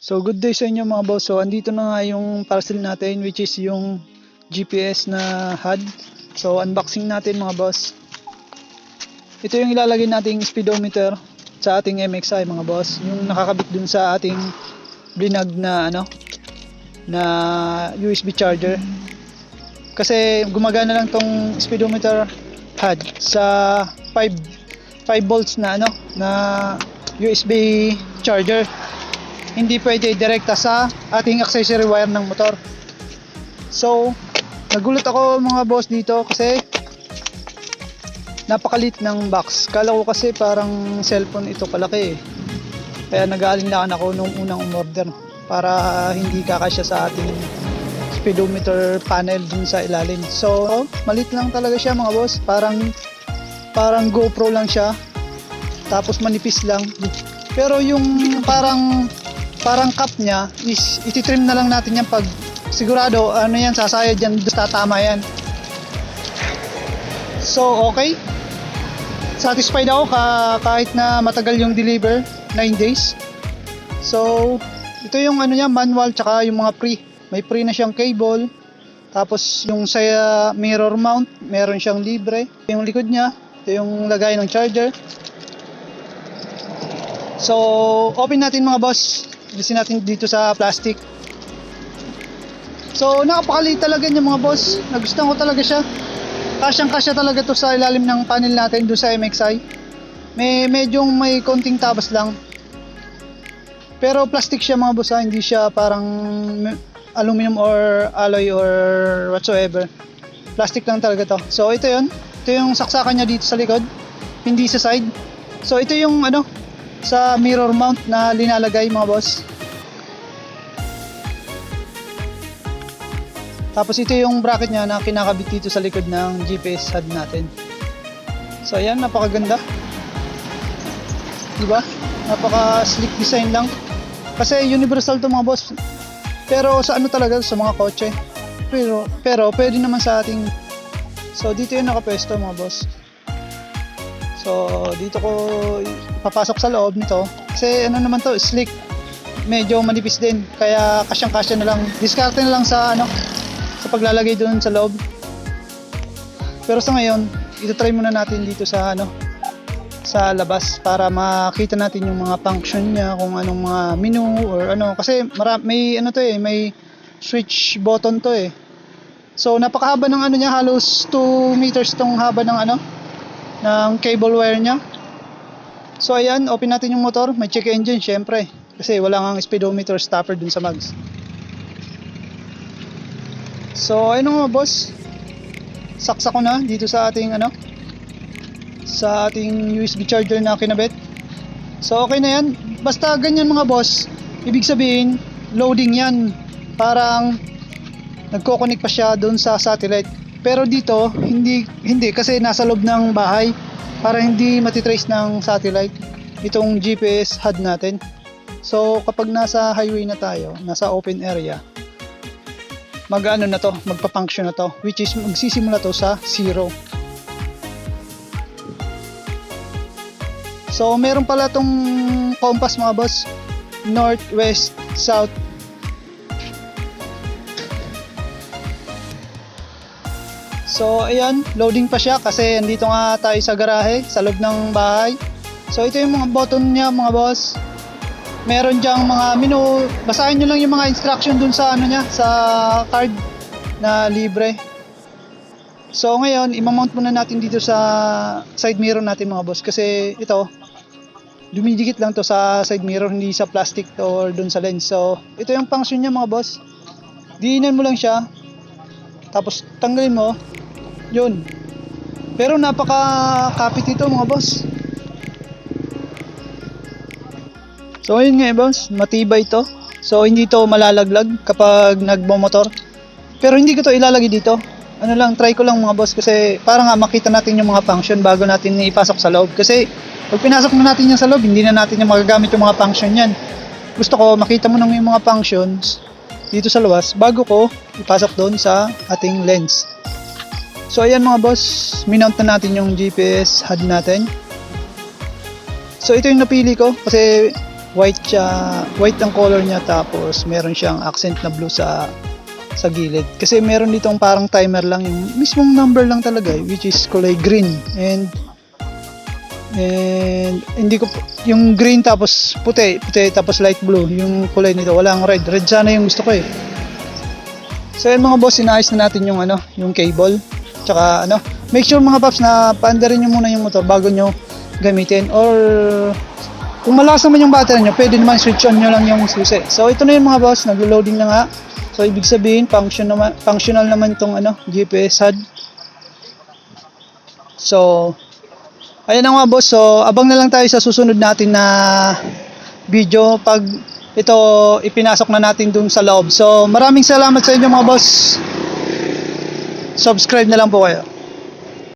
So good day sa inyo mga boss. So andito na nga yung parcel natin which is yung GPS na HUD. So unboxing natin mga boss. Ito yung ilalagay nating speedometer sa ating MXI mga boss. Yung nakakabit dun sa ating blinag na ano na USB charger. Kasi gumagana lang tong speedometer HUD sa 5 5 volts na ano na USB charger hindi pwede direkta sa ating accessory wire ng motor. So, nagulat ako mga boss dito kasi napakalit ng box. Kala ko kasi parang cellphone ito kalaki eh. Kaya nag-aalinlangan ako nung unang umorder para hindi kakasya sa ating speedometer panel dun sa ilalim. So, malit lang talaga siya mga boss. Parang parang GoPro lang siya. Tapos manipis lang. Pero yung parang parang cup niya is ititrim na lang natin yan pag sigurado ano yan sasayad yan tatama yan. So okay. Satisfied ako ka, kahit na matagal yung deliver 9 days. So ito yung ano niya manual tsaka yung mga pre. May pre na siyang cable tapos yung sa uh, mirror mount meron siyang libre. Yung likod niya ito yung lagay ng charger. So, open natin mga boss. Bilisin natin dito sa plastic. So, nakapakaliit talaga niya mga boss. Nagustuhan ko talaga siya. Kasyang kasya talaga to sa ilalim ng panel natin doon sa MXI. May medyong may konting tabas lang. Pero plastic siya mga boss ha. Hindi siya parang aluminum or alloy or whatsoever. Plastic lang talaga to. So, ito yun. Ito yung saksakan niya dito sa likod. Hindi sa side. So, ito yung ano, sa mirror mount na linalagay mga boss. Tapos ito yung bracket niya na kinakabit dito sa likod ng GPS HUD natin. So ayan, napakaganda. Diba? Napaka sleek design lang. Kasi universal to mga boss. Pero sa ano talaga, sa mga kotse. Pero, pero pwede naman sa ating... So dito yung nakapwesto mga boss. So, dito ko papasok sa loob nito. Kasi ano naman to, slick. Medyo manipis din. Kaya kasyang-kasya na lang. Diskarte na lang sa ano, sa paglalagay doon sa loob. Pero sa ngayon, ito try muna natin dito sa ano, sa labas para makita natin yung mga function niya, kung anong mga menu or ano. Kasi mara- may ano to eh, may switch button to eh. So, napakahaba ng ano niya, halos 2 meters tong haba ng ano, ng cable wire niya. So ayan, open natin yung motor. May check engine syempre. Kasi wala nga speedometer stopper dun sa mags. So ayun nga boss. Saksa ko na dito sa ating ano sa ating USB charger na kinabit. So okay na yan. Basta ganyan mga boss, ibig sabihin loading yan. Parang nagko-connect pa siya doon sa satellite. Pero dito, hindi hindi kasi nasa loob ng bahay para hindi matitrace ng satellite itong GPS HUD natin. So kapag nasa highway na tayo, nasa open area, mag-ano na to, magpa-function na to, which is magsisimula to sa zero. So meron pala tong compass mga boss, north, west, south, So ayan, loading pa siya kasi andito nga tayo sa garahe, sa loob ng bahay. So ito yung mga button niya mga boss. Meron diyang mga menu, basahin nyo lang yung mga instruction dun sa ano niya, sa card na libre. So ngayon, imamount muna natin dito sa side mirror natin mga boss kasi ito, dumidikit lang to sa side mirror, hindi sa plastic to or dun sa lens. So ito yung function niya mga boss. Diinan mo lang siya, tapos tanggalin mo, yun. Pero napaka-kapit ito mga boss. So ayun nga eh, boss, matibay ito. So hindi to malalaglag kapag nagmomotor. Pero hindi ko to ilalagay dito. Ano lang, try ko lang mga boss kasi para nga makita natin yung mga function bago natin ipasok sa loob. Kasi pag pinasok na natin yan sa loob, hindi na natin yung magagamit yung mga function yan. Gusto ko makita mo nang yung mga functions dito sa luwas bago ko ipasok doon sa ating lens. So ayan mga boss, minount na natin yung GPS HUD natin. So ito yung napili ko kasi white siya, white ang color niya tapos meron siyang accent na blue sa sa gilid. Kasi meron ditong parang timer lang yung mismong number lang talaga eh, which is kulay green and and hindi ko yung green tapos puti, puti tapos light blue yung kulay nito walang red. Red sana yung gusto ko eh. So yun mga boss inaayos na natin yung ano yung cable. Tsaka ano make sure mga paps na paandarin nyo muna yung motor bago nyo gamitin. Or kung malakas naman yung battery nyo pwede naman switch on nyo lang yung susi. So ito na yung mga boss naglo-loading na nga. So ibig sabihin function naman, functional naman tong ano GPS HUD. So Ayan na nga boss, so abang na lang tayo sa susunod natin na video pag ito ipinasok na natin dun sa loob. So maraming salamat sa inyo mga boss. Subscribe na lang po kayo.